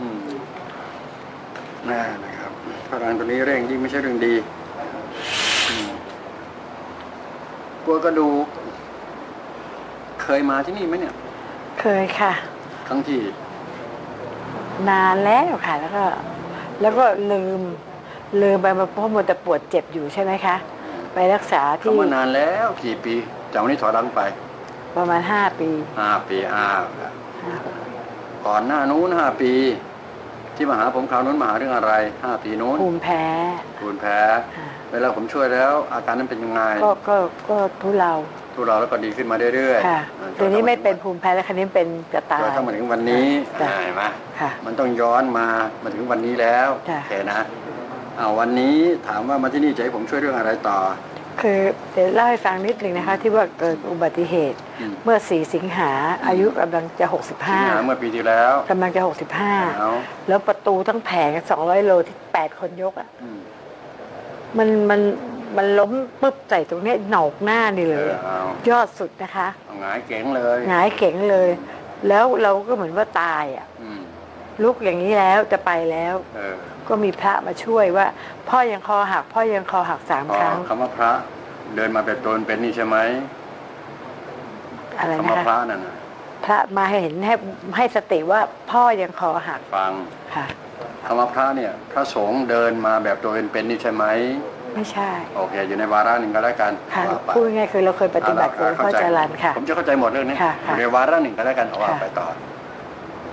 อืมน่านะครับพลังตัวนี้เร่งยิ่งไม่ใช่เรื่องดีอืมกลัวกระดูก เคยมาที่นี่ไหมเนี่ย เคยค่ะ ครั้งที่ นานแล้วค่ะ แล้วก็ แล้วก็ลืม ลืมไปเพราะมัวแต่ปวดเจ็บอยู่ใช่ไหมคะ ไปรักษาที่เขามานานแล้วกี่ปีจากวันนี้ถอยหลังไป ประมาณห้าปีห้าปีห้าก่อนหน้านู้นห้าปี ที่มาหาผมคราวนู้นมาหาเรื่องอะไรห้าปีนู้นภูมิแพ้คุณแพ้ค่ะเวลาผมช่วยแล้ว อาการนั้นเป็นยังไงก็ก็ก็ทุเลาทุเราแล้วก็ดีขึ้นมาเรื่อยค่ะๆอ่าตัวนี้ไม่เป็นภูมิแพ้แล้วคันนี้เป็นจะตายจนทั้งมาถึงวันนี้จ้ะอ่าเห็นไหมค่ะมันต้องย้อนมามาถึงวันนี้แล้วจ้ะโอเคนะเอาวันนี้ถามว่ามาที่นี่จะให้ผมช่วยเรื่องอะไรต่อ คือเดี๋ยวเล่าให้ฟังนิดหนึ่งนะคะ ที่ว่าเกิดอุบัติเหตุอืมเมื่อสี่สิงหาอายุกำลังจะหกสิบสิงห้าหาเมื่อปีที่แล้วกำลังจะหกสิบห้าเอาแล้วประตูทั้งแผงสองร้อยโลที่แปดคนยกอะอืมมันมันมันล้มปุ๊บใส่ตรงเนี้ยหนอกหน้านี่เอเลยอเอายอดสุดนะคะเอาหงายเก๋งเลยหงายเก๋งเลย แล้วเราก็เหมือนว่าตายอะอืมลุกอย่างนี้แล้วจะไปแล้วเออ ก็มีพระมาช่วยว่า พ่อยังคอหัก พ่อยังคอหักสามพอครั้งคำว่าพระ เดินมาแบบตนเป็นนี่ใช่ไหมอะไรคำนะว่าพระคะนั่นน่ะพระมาให้เห็นให้ให้สติว่าพ่อยังคอหักฟังค่ะคำว่าพระเนี่ย พระสงฆ์เดินมาแบบตัวเป็นๆนี่ใช่ไหมไม่ใช่ โอเค อยู่ในวาระหนึ่งก็แล้วกันค่ะว่าไปพูดง่ายๆคือเราเคยปฏิบัติกับหลวงพ่อจรันค่ะ ผมจะเข้าใจหมดเรื่องนี้ค่ะอค่ะยู่ในวาระหนึ่งก็แล้วกันเอาว่าค่ะไปต่อ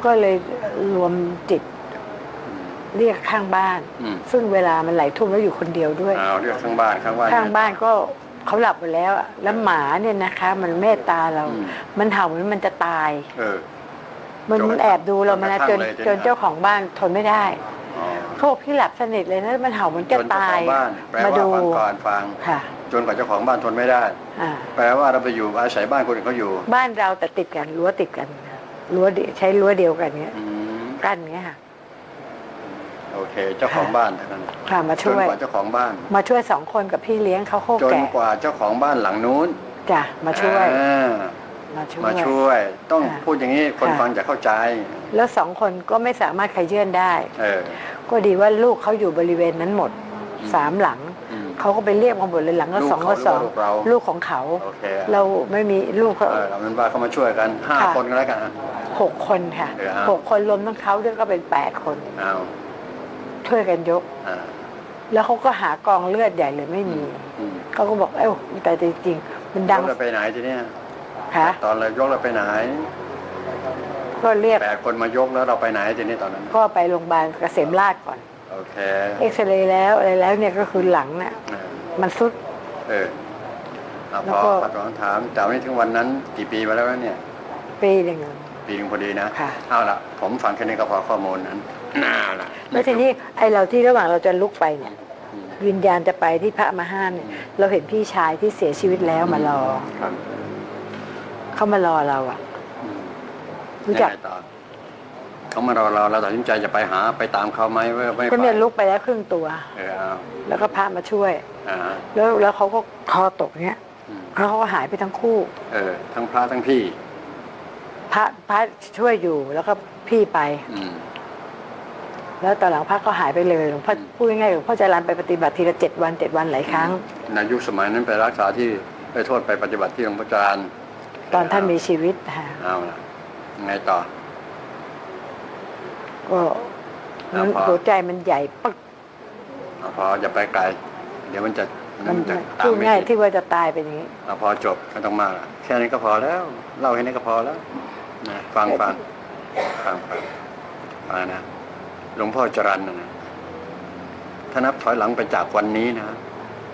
ก็เลยรวมจิต เรียกข้างบ้าน อืม ซึ่งเวลามันไหลทุ่มแล้วอยู่คนเดียวด้วยเอาเรียกข้างบ้านข้างบ้าน ข้างบ้านก็เขาหลับไปแล้วอะแล้วหมาเนี่ยนะคะ มันเมตตาเรา อืม มันเห่าเหมือนมันจะตาย เออ มันจนมันแอบดูเรามาแล้วจจนนกระทั่งเลยจนเจ้าของบ้านทนไม่ได้อ๋อเขาบอกพี่หลับสนิทเลยนะมันเห่าเหมือนจะจนเจ้าตาขอยงบ้านแปลมาว่าดูฟังก่อนฟัง ค่ะ จนกว่าเจ้าของบ้านทนไม่ได้ อ่า แปลว่าเราไปอยู่อาศัยบ้านคนอื่นเขาอยู่บ้านเราแต่ติดกันรั้วติดกันรั้วเดียวใช้รั้วเดียวกันเนี้ยอืมกั้นเงี้ยค่ะ โอเค เจ้าของบ้านเท่านั้นค่ะมาจช่นวยกว่าเจ้าของบ้าน มาช่วยสองคนกับพี่เลี้ยงเขาโคกจนแก่กว่าเจ้าของบ้านหลังนู้นจ้ะมาช่วยอ่ามาช่วย มาช่วย ต้องค่ะพูดอย่างนี้คนค่ะ ฟังจะเข้าใจ แล้วสองคนก็ไม่สามารถขยื่นได้ เออ ก็ดีว่าลูกเขาอยู่บริเวณนั้นหมดอืม สามหลัง อืม เขาก็ไปเรียกมาหมดเลยหลังก็ลูกสองก็เขาสองหรือว่าลูกเรา ลูกของเขา โอเคเราไม่มีลูกเขา เออเอาเป็นว่าเขามาช่วยกันห้าค่ะ คนก็แล้วกันอะ หกคนค่ะเดี๋ยวฮะ หกคนรวมทั้งเขาด้วยก็เป็นแปดคน เอา ช่วยกันยกอ่าแล้วเขาก็หากองเลือดใหญ่เลยไม่มีอืมเขาก็บอกเอ้าแต่จริงๆมันดังยกเราไปไหนทีเนี้ยค่ะตอนเรายกเราไปไหน ก็เรียกแปดคนมายกแล้วเราไปไหนทีนี้ตอนนั้น ก็ไปโรงพยาบาลเกษมราชก่อนโอเคเอ็กซเรย์แล้วอะไรแล้วเนี่ยก็คือหลังเนี่ยเออมันสุด เออเอาแล้พวอก็ปัดถามจากนี้ถึงวันนั้น กี่ปีมาแล้วเนี่ย ปีหนึ่ง ปีหนึงพอดีนะ ค่ะ เอาละผมฟังแค่นี้ก็พอข้อมูลนั้นน่าละแล้วทีนี้ไอเราที่ระหว่างเราจะลุกไปเนี่ย อืม วิญญาณจะไปที่พระมาห้ามเนี่ย อืม เราเห็นพี่ชายที่เสียชีวิตแล้วมารอครับเขามารอเราอะอืมรู้จักยังไงต่อเขามารอเราเราตัดสินใจจะไปหาไปตามเขาไหมว่าไม่ก็ไปเนี่ยลุกไปแล้วครึ่งตัว เออเอาแล้วก็พระมาช่วย อ่าแล้วแล้วเขาก็คอตกเนี้ยอืมแล้วเขาก็หายไปทั้งคู่ เออ ทั้งพระทั้งพี่พ ระพระช่วยอยู่แล้วก็พี่ไป อืม แล้วตอนหลังพระก็หายไปเลยหลวงพ่ออืม พูดง่ายๆหลวงพ่อจรันไปปฏิบัติทีละเจ็ดวันเจ็ดวันหลายครั้ง ในยุคสมัยนั้นไปรักษาที่ไปโทษไปปฏิบัติที่หลวงพ่อจารย์ตอนท่านมีชีวิตค่ะเอาละไงต่อ ก็มันแล้วพอ หัวใจมันใหญ่ปึ๊กเอาพออย่าไปไกล เดี๋ยวมันจะมันมันจะตามพูดไม่ง่ายติดที่ว่าจะตายเป็นอย่างนี้ เอาพอจบไม่ต้องมากละแค่นี้ก็พอแล้ว เล่าแค่นี้ก็พอแล้ว นะฟังฟังฟังฟังฟังนะ หลวงพ่อจรันนะนะถ้านับถอยหลังไปจากวันนี้นะ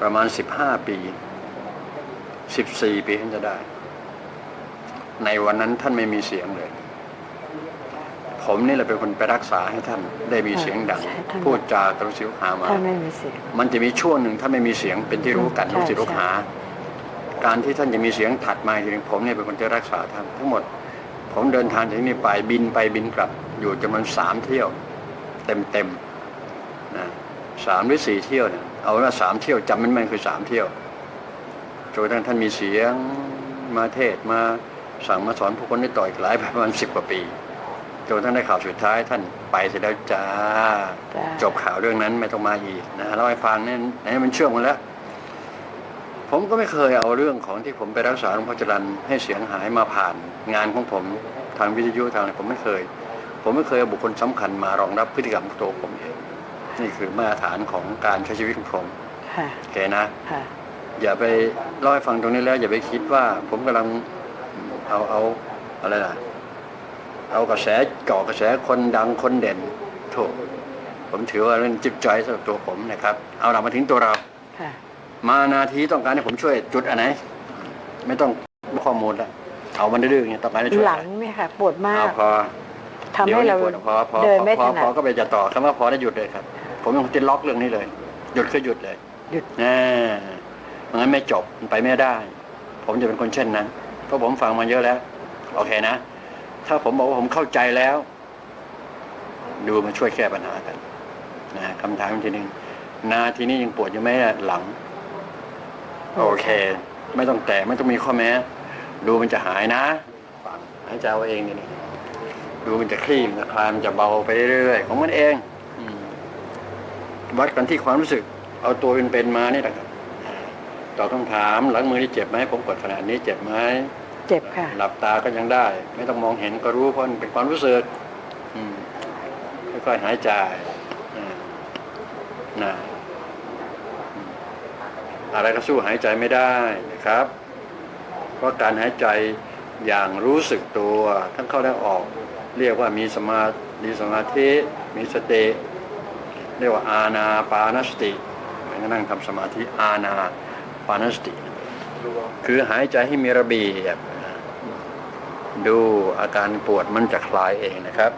ประมาณสิบห้าปีสิบสี่ปีท่านจะได้ ในวันนั้นท่านไม่มีเสียงเลย ผมนี่แหละเป็นคนไปรักษาให้ท่านได้มีเสียงดังใช่ท่านพูดจากระสิวหามาท่านไม่มีเสียงมันจะมีช่วงหนึ่งถ้าไม่มีเสียงเป็นที่รู้กันใช่รู้สิรู้ใช่หา การที่ท่านจะมีเสียงถัดมาทีนึงผมเนี่ยเป็นคนที่รักษาท่านทั้งหมด ผมเดินทางจากที่นี่ไปบินไปบินกลับ อยู่จำนวนสามเที่ยว เต็มเต็มๆนะสามหรือสี่เที่ยวเนี่ยเอาเป็นว่าสามเที่ยวจำไม่แม่นคือสามเที่ยวจนกระทั่งท่านมีเสียงมาเทศน์มาสั่งมาสอนผู้คนได้ต่อยหลายประมาณสิบกว่าปีจนทั้งได้ข่าวสุดท้ายท่านไปเสร็จแล้วจ้าจ้าจบข่าวเรื่องนั้นไม่ต้องมาอีกนะเล่าให้ฟังนี่นี่มันเชื่อมกันแล้ว ผมก็ไม่เคยเอาเรื่องของที่ผมไปรักษาหลวงพ่อจรันให้เสียงหายมาผ่านงานของผมทางวิทยุทางอะไรผมไม่เคย ผมไม่เคยเอาบุคคลสำคัญมารองรับพฤติกรรมของตัวผมเองนี่คือมาตรฐานของการใช้ชีวิตของผมค่ะโอเคนะค่ะอย่าไปเล่าให้ฟังตรงนี้แล้ว อย่าไปคิดว่าผมกำลังเอาเอาอะไรล่ะเอากระแสก่อกระแสคนดังคนเด่นโถผมถือว่าเรื่องจิบใจอยสำหรับตัวผมนะครับ เอาเรามาถึงตัวเราค่ะ มานาทีต้องการให้ผมช่วยจุดอันไหน ไม่ต้องข้อมูลแล้วเอามันดื้อๆอย่างเงี้ยต้องการให้ช่วยหลังเนี่ยค่ะ ปวดมาเอากพอทำให้เราดี๋ยวนี้ปวดพอพอเดินพอไม่พถอนัพอดก็ไปจะต่อคำว่าพอได้หยุดเลยครับ ผมยังจะล็อกเรื่องนี้เลย หยุดคือหยุดเลยหยุด แน่ไม่งั้นไม่จบมันไปไม่ได้ ผมจะเป็นคนเช่นนั้นเพราะผมฟังมาเยอะแล้ว โอเคนะ ถ้าผมบอกว่าผมเข้าใจแล้ว ดูมาช่วยแก้ปัญหากันนะคำถามทีหนึ่งนาทีนี้ยังปวดอยู่ไหมอะหลัง โอเค ไม่ต้องแต่ไม่ต้องมีข้อแม้ ดูมันจะหายนะฟังหายใจเอาเองนี่ดูมันจะคลี่มันจะคลายมันจะเบาไปเรื่อยๆของมันเองอืมวัดกันที่ความรู้สึก เอาตัวเป็นๆมานี่แหละครับตอบคำถามหลังมือที่เจ็บไหมผมกดขนาดนี้เจ็บไหมเจ็บค่ะ หลับตาก็ยังได้ ไม่ต้องมองเห็นก็รู้เพราะมันเป็นความรู้สึกอืมค่อยๆหายใจอ่านะอืม อะไรก็สู้หายใจไม่ได้นะครับ เพราะการหายใจอย่างรู้สึกตัวทั้งเข้าและออก เรียกว่ามีสมาธิสมาธิมีสติ เรียกว่าอาณาปานสติเหมือนนั่งทำสมาธิอาณาปานสติ คือหายใจให้มีระเบียบดูอาการปวดมันจะคลายเองนะครับ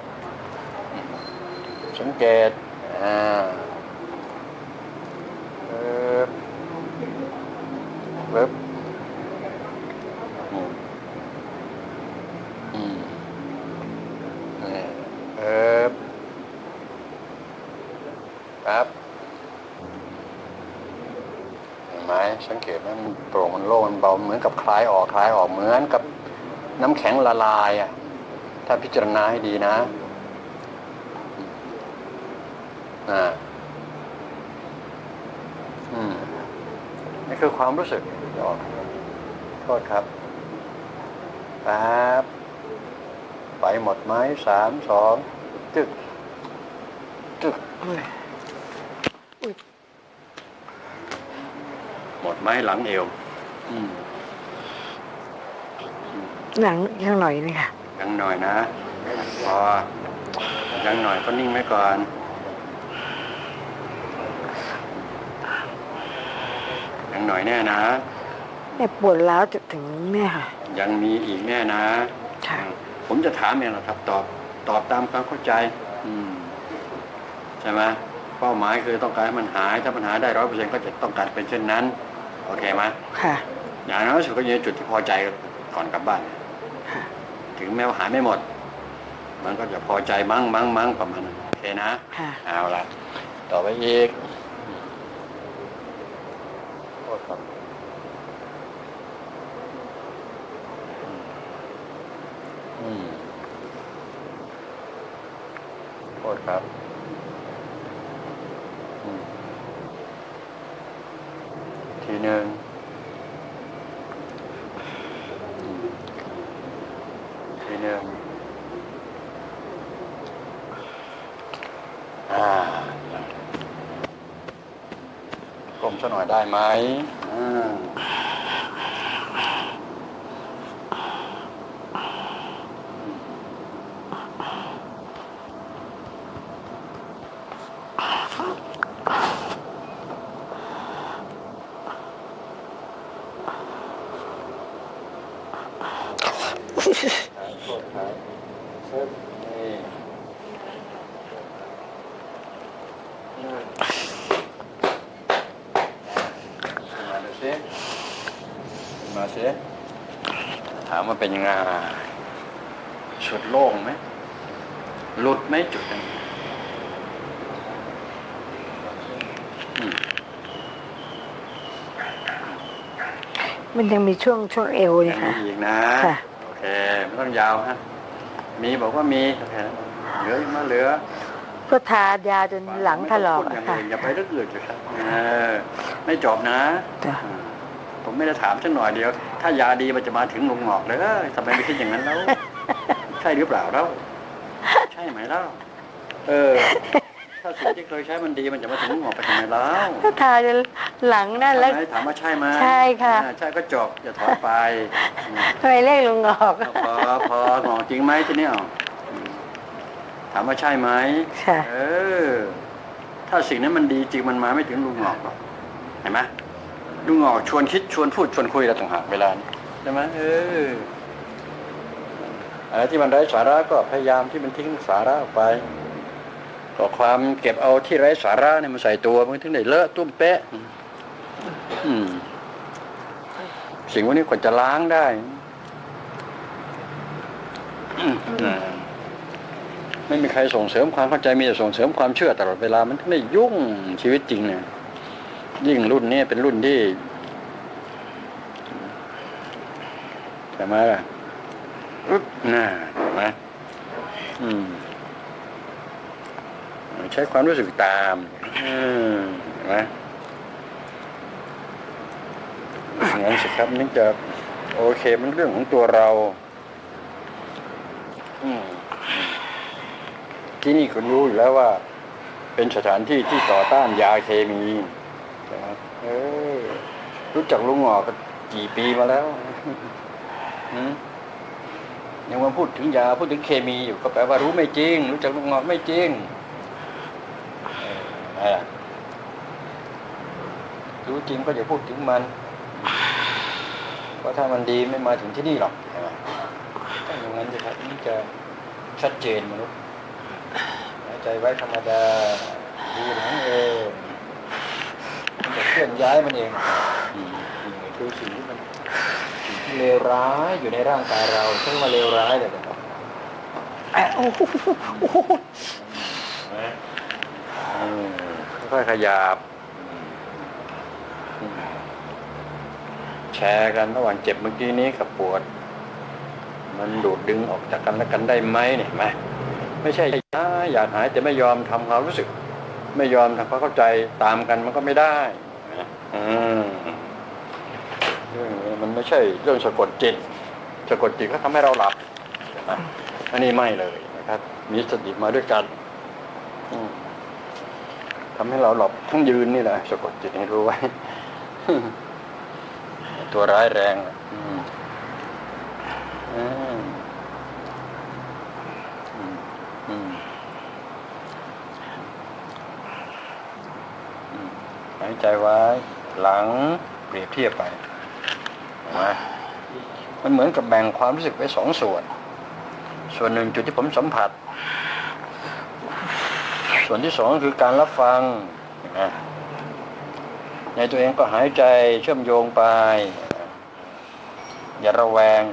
สังเกตอ่าเอิบ เอิบอืมอืมนี่เอิบครับเห็นไหมสังเกตไหมมันโปร่งมันโล่งมันเบาเหมือนกับคลายออกคลายออกเหมือนกับน้ำแข็งละลายอะ ถ้าพิจารณาให้ดีนะ อ่า อืม นี่คือความรู้สึกเดี๋ยวโทษครับแป๊บไปหมดไหมสามสองจึกจึกอุ้ยหมดไหมหลังเอวอืมหนังยังหน่อยนี่ค่ะยังหน่อยนะพอยังหน่อยก็นิ่งไว้ก่อน ยัง หน่อยแน่นะเนี่ยปวดร้าวจนถึงเนี่ยค่ะ ยังมีอีกแน่นะ ค่ะ ผมจะถามเองแหละครับ ตอบตอบตามความเข้าใจ อืมใช่ไหมเป้าหมายคือต้องการให้มันหายถ้ามันหายได้ร้อยเปอร์เซ็นต์ก็จะต้องการเป็นเช่นนั้น โอเคไหมค่ะ อย่างน้อยที่สุดก็อยู่ในจุดที่พอใจก่อนกลับบ้าน ค่ะ ถึงแม้ว่าหายไม่หมด มันก็จะพอใจมั้งมั้งมั้งประมาณนั้นโอเคนะค่ะ เอาละต่อไปอีกโทษ ครับ อืมโทษครับอืมทีหนึ่งอืมทีหนึ่งอ่า กลมซะหน่อยได้ไหมอ่าโทษครับเซิร์ฟนี่ มาดูสิมาสิถามว่าเป็นยังไงชุดโล่งไหม หลุ ดไหมจุดนั้นอืมมันยังมีช่วงช่วงเอวยันี่งค่ะมีอีกนะค่ะโอเคไม่ต้องยาวฮะมีบอกว่ามีแค่นั้นเหลืออีกมาเหลือ ก็ทายาจนหลังถลอกไม่ต้งพูดอย่างอะค่ะอื่นอย่าไปเรื่องอื่นเลยครับเออไม่จบนะจ้ะอ่าผมไม่ได้ถามสักหน่อยเดียว ถ้ายาดีมันจะมาถึงลุงหงอกเลยทำไมไม่คิดอย่างนั้นแล้ว ใช่หรือเปล่าแล้ว ใช่ไหมเล่าเออ ถ้าสิ่งที่เคยใช้มันดีมันจะมาถึงลุงหงอกไปทำไมเล่าก็ทาจนหลังนั่นแล้วใช่ไหมถามว่าใช่ไหมใช่ค่ะอ่าใช่ก็จบอย่าถอนไปอืมทำไมเรียกลุงออกพอพอหงอกจริงไหมทีนี้เอาอืมถามว่าใช่ไหมค่ะเออ ถ้าสิ่งนั้นมันดีจริงมันมาไม่ถึงลุงหงอกหรอกเห็นไหมลุงหงอกชวนคิดชวนพูดชวนคุยเราต่างหากเวลานี้ใช่ไหมเออ อะไรที่มันไร้สาระก็พยายามที่มันทิ้งสาระออกไปก็ความเก็บเอาที่ไร้สาระเนี่ยมาใส่ตัวมันถึงได้เลอะตุ้มเป๊ะสิ่งพวกนี้ควรจะล้างได้ไม่มีใครส่งเสริมความเข้าใจมีแต่ส่งเสริมความเชื่อตลอดเวลามันถึงได้ยุ่งชีวิตจริงเนี่ยยิ่งรุ่นนี้เป็นรุ่นที่ใช่ไหมล่ะ อึ๊บน่าเห็นไหมอืมใช้ความรู้สึกตามอืมเห็นไหมงั้นสิครับนึกจะโอเคมันเรื่องของตัวเราอืมที่นี่คุณรู้อยู่แล้วว่า เป็นสถานที่ที่ต่อต้านยาเคมีใช่ไหมเออรู้จักลุงหงอกกี่ปีมาแล้วหืม ยังมาพูดถึงยาพูดถึงเคมีอยู่ก็แปลว่ารู้ไม่จริง รู้จักลุงงอกไม่จริงรู้จริงก็อย่าพูดถึงมันเพราะถ้ามันดีไม่มาถึงที่นี่หรอกใช่ไหมต้องอย่างนั้นสิครับนี่จะชัดเจนมนุษย์ใจไว้ธรรมดาดูหนังเองมันจะเคลื่อนย้ายมันเองอืมนี่คือสิ่งที่มันสิ่งที่ เลวร้ายอยู่ในร่างกายเราซึ่งมาเลวร้ายเลยนะครับอะโอ้โหโอ้โหอืมค่อยๆขยับอืมแชร์กันระหว่างเจ็บเมื่อกี้นี้กับปวด มันดูดดึงออกจากกันและกันได้ไหมเนี่ยเห็นไหมไม่ใช่อยากหายแต่ไม่ยอมทำความรู้สึก ไม่ยอมทำความเข้าใจตามกันมันก็ไม่ได้นะอืมเรื่องนี้ มันไม่ใช่เรื่องสะกดจิตสะกดจิตก็ทำให้เราหลับนไหมอันนี้ไม่เลยนะครับ มีสติมาด้วยกันอืมทำให้เราหลับทั้งยืนนี่แหละสะกดจิตให้รู้ไว้ ตัวร้ายแรงอะอืมอืมอืมอืมอืมหายใจไว้ หลังเปรียบเทียบไป นไหมมันเหมือนกับแบ่งความรู้สึกไว้สองส่วน ส่วนหนึ่งจุดที่ผมสัมผัส ส่วนที่สองคือการรับฟังนะในตัวเองก็หายใจเชื่อมโยงไป อย่าระแวง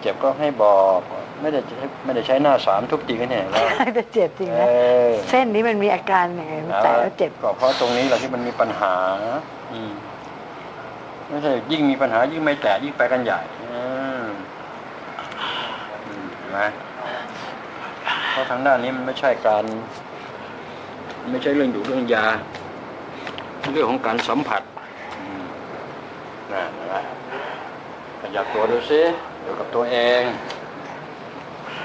เจ็บก็ให้บอกไม่ได้ไม่ได้ใช้หน้าสามทุบตีกันเนี่ยแล้วจะเจ็บจริงเอนะอเส้นนี้มันมีอาการยังไงมันแตะแล้วเจ็บก็เพราะตรงนี้แหละที่มันมีปัญหา อืม ไม่ใช่ยิ่งมีปัญหายิ่งไม่แตะยิ่งไปกันใหญ่นไหมเพราะทางด้านนี้มันไม่ใช่การ ไม่ใช่เรื่องอยู่เรื่องยา เรื่องของการสัมผัสนั่นะขยับตัวดูซิอยู่กับตัวเอง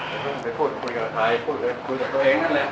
อย่าเพิ่งไปพูดคุยกับใครพูดเลยคุยกับตัวเองนั่นแหละ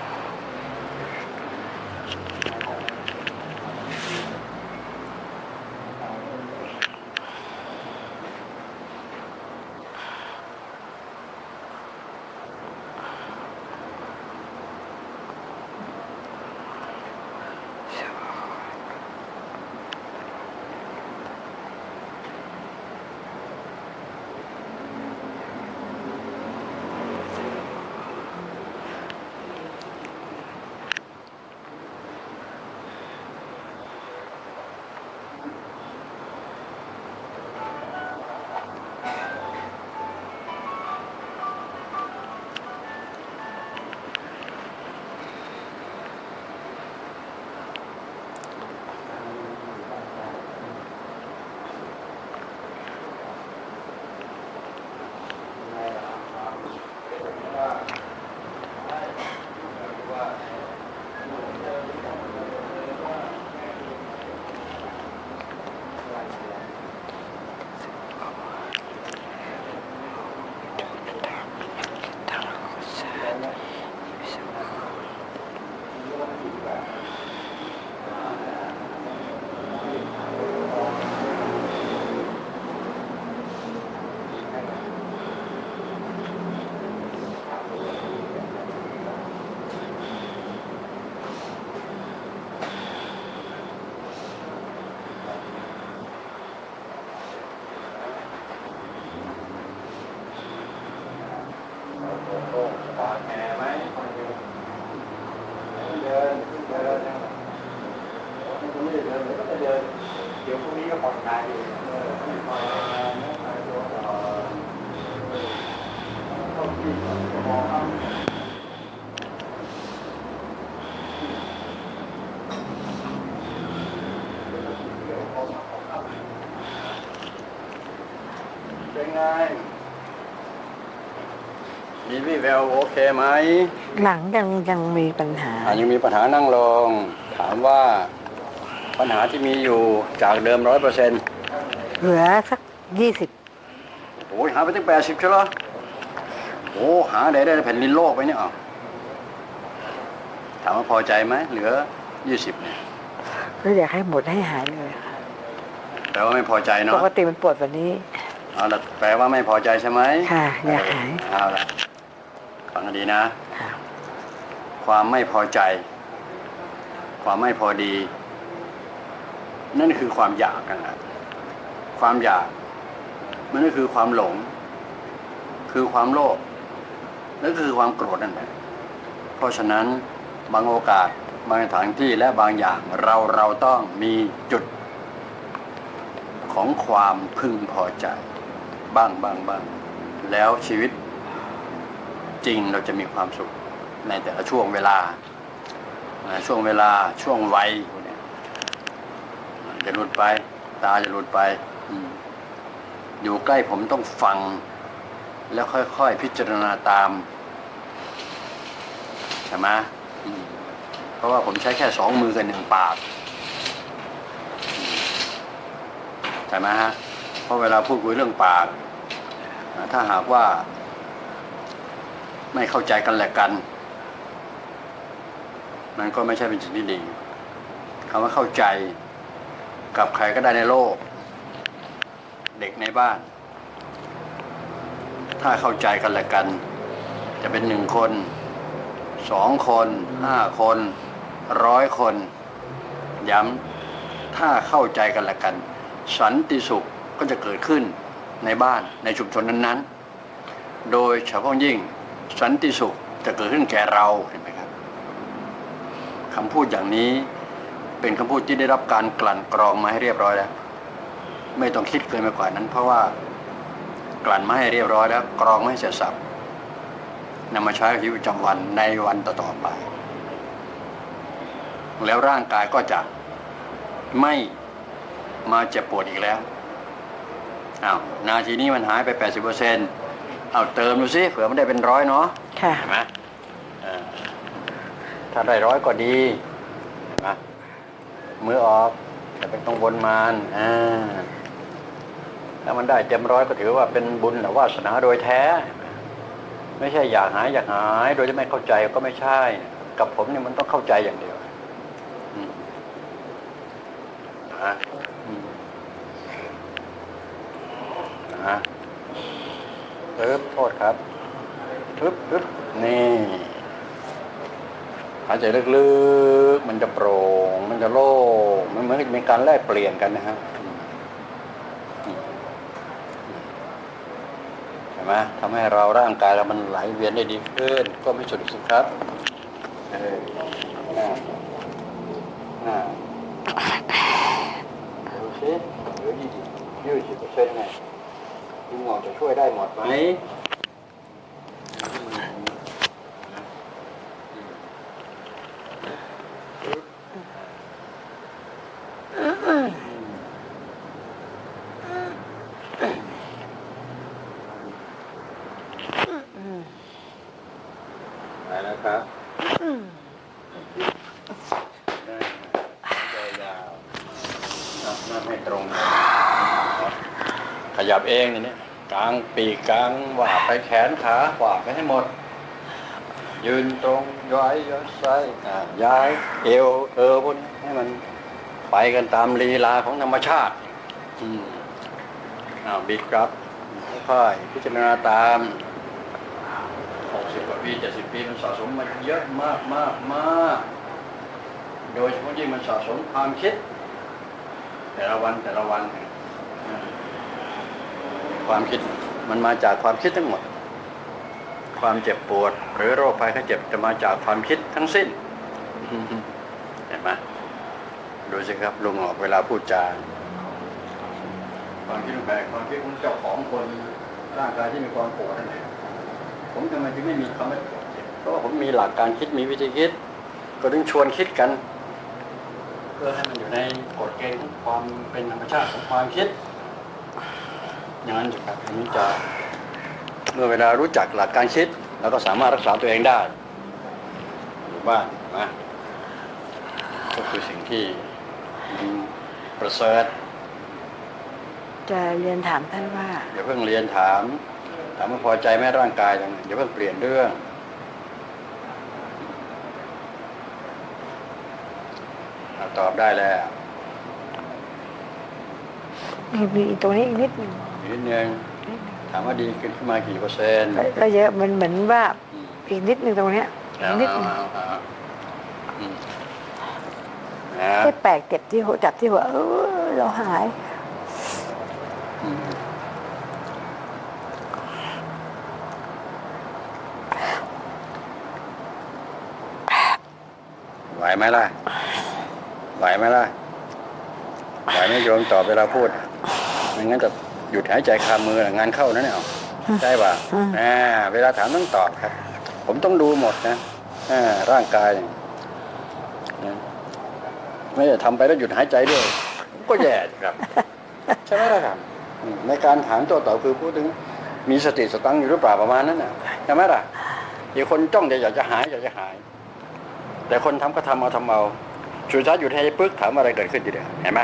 มีวี่แววโอเคไหมหลังยังยังมีปัญหาอะยังมีปัญหานั่งลง ถามว่าปัญหาที่มีอยู่จากเดิมร้อยเปอร์เซ็นต์เหลือสักยี่สิบโอ้ยหาไปตั้งแปดสิบใช่เหรอโอ้หาไหนได้แผ่นดินโลกไปเนี่ยอะถามว่าพอใจไหมเหลือยี่สิบเนี่ยก็อยากให้หมดให้หายเลยค่ะแปลว่าไม่พอใจปเนาะกติมันปวดแบบนี้เอาละแปลว่าไม่พอใจใช่ไหมค่ะ อยากหายเเอาละ ฟังให้ดีนะค่ะความไม่พอใจ ความไม่พอดี นั่นคือความอยากกันนะความอยาก มันก็คือความหลง คือความโลภและคือความโกรธนั่นแหละเพราะฉะนั้นบางโอกาสบางสถานที่และบางอย่างเราเราต้องมีจุดของความพึงพอใจ บ้างบ้างบ้างแล้วชีวิต จริงเราจะมีความสุขในแต่ละช่วงเวลา ช่วงเวลาช่วงวัยเนี้ยจะหลุดไป ตาจะหลุดไป อยู่ใกล้ผมต้องฟัง แล้วค่อยๆ พิจารณาตามใช่ไหมมเพราะว่าผมใช้แค่สองมือกับหนึ่งปากใช่ไหมฮะเพราะเวลาพูดคุยเรื่องปาก ถ้าหากว่า ไม่เข้าใจกันแหละกันมันก็ไม่ใช่เป็นสิ่งที่ดีคำว่าเข้าใจกับใครก็ได้ในโลก เด็กในบ้าน ถ้าเข้าใจกันแหละกัน จะเป็นหนึ่งคนสองคนห้าคนร้อยคน ย้ำถ้าเข้าใจกันแหละกัน สันติสุขก็จะเกิดขึ้นในบ้านในชุมชนนั้นๆ โดยเฉพาะยิ่ง สันติสุขจะเกิดขึ้นแก่เราเห็นไหมครับคำพูดอย่างนี้เป็นคำพูดที่ได้รับการกลั่นกรองมาให้เรียบร้อยแล้ว ไม่ต้องคิดเกินไปกว่านั้น เพราะว่ากลั่นมาให้เรียบร้อยแล้ว กรองไม่ให้เสร็จสับนำมาใช้ในชีวิตประจำวันในวันต่อๆไป แล้วร่างกายก็จะไม่มาเจ็บปวดอีกแล้วอ้าวนาทีนี้มันหายไป 80%เอาเติมดูสิเผื่อมันได้เป็นร้อยเนาะค่ะ เห็นไหมเออถ้าได้ร้อยก็ดีเห็นไหมมือออกจะเป็นต้องวนมานอ่าถ้ามันได้เต็มร้อยก็ถือว่าเป็นบุญหรือวาสนาโดยแท้ ไม่ใช่อยากหายอยากหาย โดยที่ไม่เข้าใจก็ไม่ใช่ กับผมเนี่ยมันต้องเข้าใจอย่างเดียวอืมอะ อืมอะปึ๊บโทษครับปึ๊บปึ๊บนี่หายใจลึกๆ มันจะโปร่ง มันจะโล่ง มันเหมือนกับมีการแลกเปลี่ยนกันนะฮะอืมอืมอืมเห็นไหมทำให้เราร่างกายเรามันไหลเวียนได้ดีขึ้น ก็ไม่สุดสิครับเออน่าน่าดูสิเหลือยี่สิบยี่สิบเปอร์เซ็นต์ไง คุณหมอจะช่วยได้หมดไหมอืมไปแล้วครับอืมได้หายใจยาวนับนับให้ตรงขยับเองนี่เนี่ยกลาง ปีกกลางว่าไปแขนขาว่าไปให้หมด ยืนตรงย้อยย้อยซ้ายย้ายเอวเออพวนให้มันไปกันตามลีลาของธรรมชาติ อืมอ้าวบิดครับค่อยๆพิจารณาตามหกสิบกว่าปีเจ็ดสิบปีมันสะสมมาเยอะมากมากมากโดยเฉพาะยิ่งมันสะสมความคิด แต่ละวันแต่ละวันความคิด มันมาจากความคิดทั้งหมด ความเจ็บปวด หรือโรคภัยไข้เจ็บจะมาจากความคิดทั้งสิ้น เห็นไหมดูสิครับลุงออกเวลาพูดจาความคิดแปลกความคิดของเจ้าของคนร่างกายที่มีความปวดนั่นเองผมทำไมจึงไม่มีคำว่าปวดเจ็บเพราะว่าผมมีหลักการคิดมีวิธีคิด ก็ถึงชวนคิดกันเพื่อให้มันอยู่ในกฎเกณฑ์ของความเป็นธรรมชาติของความคิด อย่างนั้นจะครับอันนี้จะเมื่อเวลารู้จักหลักการคิดเราก็สามารถรักษาตัวเองได้อยู่บ้านนะก็คือสิ่งที่มันประเสริฐจะเรียนถามท่านว่าอย่าเพิ่งเรียนถาม ถามว่าพอใจไหมร่างกายยังอย่าเพิ่งเปลี่ยนเรื่องอะตอบได้แล้วมีมีตรงนี้อีกนิดหนึ่งอีก นิดนึงถามว่าดีขึ้นขึ้นมากี่เปอร์เซ็นต์ก็ก็เยอะมันเหมือนว่าอืมอีกนิดหนึ่งตรงเนี้ยอีเอากนิดหเอานึ่งเอาเอาอืมนะแค่แปลกเจ็บที่หัวจับที่หัวเออเราหายอืมไหวไหมล่ะ ไหวไหมล่ะ ไหวไหมโยมตอบเวลาพูดไม่งั้นจะ หยุดหายใจคามือน่ะงานเข้านะเนี่ยเอาใช่ป่ะอืมอ่าเวลาถามต้องตอบครับ ผมต้องดูหมดนะอ่าร่างกายเนี่ยนะไม่ได้ทำไปแล้วหยุดหายใจด้วยผมก็แย่สิครับ ใช่ไหมล่ะครับอืมในการถามตัวตอบคือพูดถึง มีสติสตังค์อยู่หรือเปล่าประมาณนั้นน่ะใช่ไหมล่ะอีกคนจ้องจะอยากจะหายอยากจะหาย แต่คนทำก็ทำเอาทำเอาสุดท้ายอยู่ในปึ๊กถามอะไรเกิดขึ้นทีเดียวเห็นไหม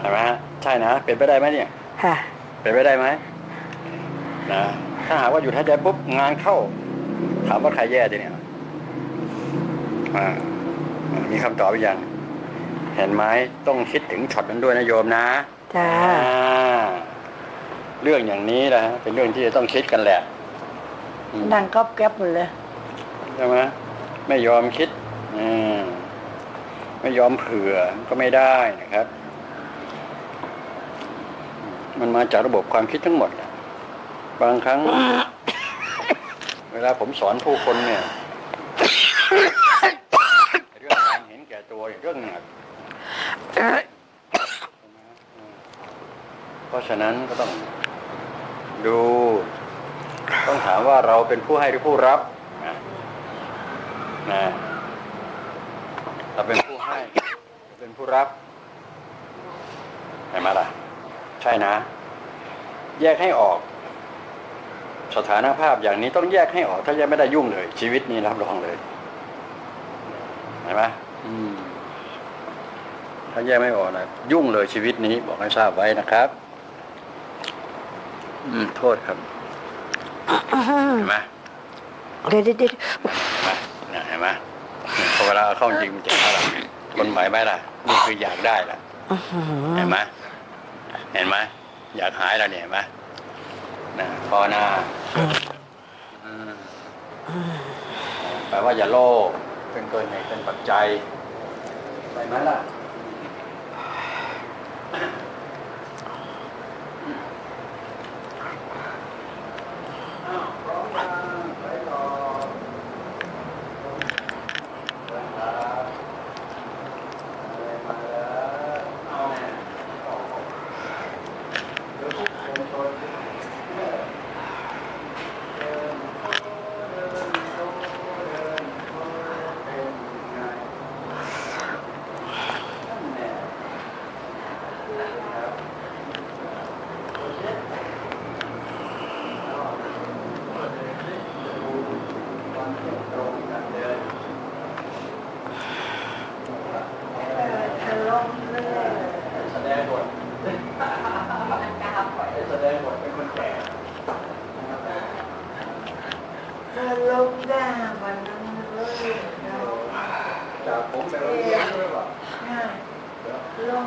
เห็นไหมฮะใช่นะเป็นไปได้ไหมเนี่ย ค่ะ เป็นไปได้ไหมนะถ้าหากว่าหยุดหายใจปุ๊บงานเข้า ถามว่าใครแย่ทีเนี่ยอ่ามีคำตอบหรือยังเห็นไหมต้องคิดถึงช็อตนั้นด้วยนะโยมนะจ้าอ่าเรื่องอย่างนี้แหละฮะเป็นเรื่องที่จะต้องคิดกันแหละอืมดังก๊อบแก๊บหมดเลยใช่ไหมไม่ยอมคิดอืมไม่ยอมเผื่อก็ไม่ได้นะครับ มันมาจากระบบความคิดทั้งหมดนะบางครั้ง เวลาผมสอนผู้คนเนี่ยเรื่องการเห็นแก่ตัวเรื่องหนักเพราะฉะนั้นก็ต้องดู ต้องถามว่าเราเป็นผู้ให้หรือผู้รับนะนะเราเป็นผู้ให้เป็นผู้รับเห็นไหมล่ะ ใช่นะ แยกให้ออก สถานภาพอย่างนี้ต้องแยกให้ออก ถ้าแยกไม่ได้ยุ่งเลย ชีวิตนี้รับรองเลยเห็นไหมอืมถ้าแยกไม่ออกนะยุ่งเลยชีวิตนี้ บอกให้ทราบไว้นะครับ อืม โทษครับเห็นไหมเดี๋ยวเดี๋ยวเดี๋ยวเห็นไหมเนี่ยเห็นไหมเนี่ยพอเวลาเอาเข้าจริงมันจะเท่าไหร่คนไหวไหมล่ะ นี่คืออยากได้ล่ะอื้อหือเห็นไหม เห็นไหมอยากหายแล้วเนี่ยเห็นไหมนะพอหน้าอืมแปลว่าอย่าโลภเป็นตัวเหตุเป็นปัจจัยไปไหมล่ะ ลงด้ามันเลยเรจากผมไปโรงเรียนใช่ล่ะลง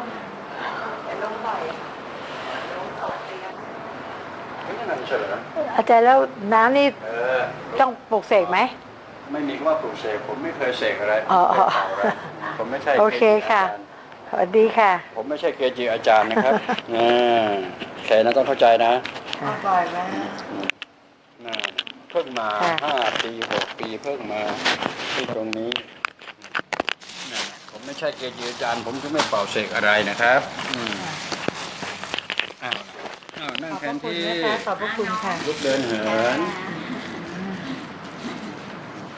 แต่ลงบ่อยลงตกเตียงไม่อาจารย์แล้วน้ำนี่ต้องปลูกเสกไหมไม่มีว่าปลูกเสกผมไม่เคยเสกอะไรผมไม่ใช่โอเคค่ะสวัสดีค่ะ ผมไม่ใช่เกจิอาจารย์นะครับแค่นั้นต้องเข้าใจนะเอร่อยไหม พิ่งมาค่ะห้าปีหกปีเพิ่งมาที่ตรงนี้น่ะผมไม่ใช่เกจิอาจารย์ ผมจะไม่เป่าเสกอะไรนะครับอืมอ้าวอ้าวนั่งขอบแทพระนคุณที่นะคะขอบพระคุณค่ะลุกเดินเหินน